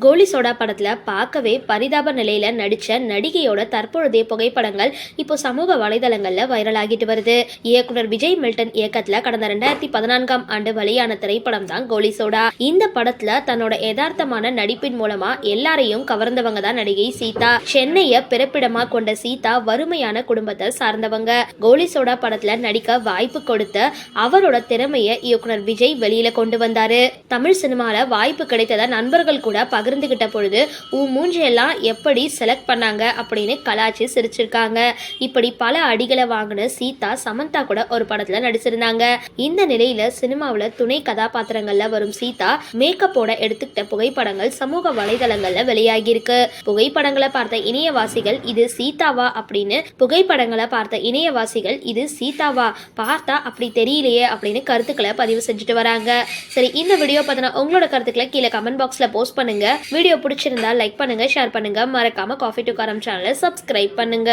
கோலி soda படத்தில் பார்க்கவே பரிதாப நிலையில் நடித்த நடிகையோட தற்பொழுதைய புகைப்படங்கள் இப்போ சமூக வலைதளங்களில் வைரல் ஆகிட்டு வருது. இயக்குனர் விஜய் மில்டன் இயக்கத்தில் கடந்த ரெண்டாயிரத்தி பதினான்காம் ஆண்டு வெளியான திரைப்படம் தான் கோலி சோடா. இந்த படத்தில் தன்னோட யதார்த்தமான நடிப்பின் மூலமா எல்லாரையும் கவர்ந்தவங்க தான் நடிகை சீதா. சென்னையை பிறப்பிடமா கொண்ட சீதா வறுமையான குடும்பத்தை சார்ந்தவங்க. கோலி சோடா படத்தில் நடிக்க வாய்ப்பு கொடுத்த அவரோட திறமையை இயக்குனர் விஜய் வெளியில கொண்டு வந்தாரு. தமிழ் சினிமாவில் வாய்ப்பு கிடைத்ததை நண்பர்கள் கூட பகிர்ந்துகிட்ட பொழுது உன் மூஞ்சையெல்லாம் எப்படி செலக்ட் பண்ணாங்க? அப்படின்னு கலாச்சி சிரிச்சிருக்காங்க. இப்படி பல அடிகளை வாங்கின சீதா சமந்தா கூட ஒரு படத்துல நடிச்சிருந்தாங்க. இந்த நிலையில சினிமாவில் துணை கதாபாத்திரங்கள்ல வரும் சீதா மேக்கப்போட எடுத்துக்கிட்ட புகைப்படங்கள் சமூக வலைதளங்கள்ல வெளியாகி இருக்கு புகைப்படங்களை பார்த்த இணையவாசிகள் இது சீதாவா? அப்படின்னு புகைப்படங்களை பார்த்த இணையவாசிகள் இது சீதாவா? பார்த்தா அப்படி தெரியலையே அப்படின்னு கருத்துக்களை பதிவு செஞ்சுட்டு வராங்க. சரி இந்த வீடியோ பார்த்தனா உங்களோட கருத்துக்களை கீழே கமெண்ட் பாக்ஸ்ல போஸ்ட் பண்ணுங்க. வீடியோ பிடிச்சிருந்தா லைக் பண்ணுங்க ஷேர் பண்ணுங்க. மறக்காம காஃபி டு காரம் சேனலை சப்ஸ்கிரைப் பண்ணுங்க.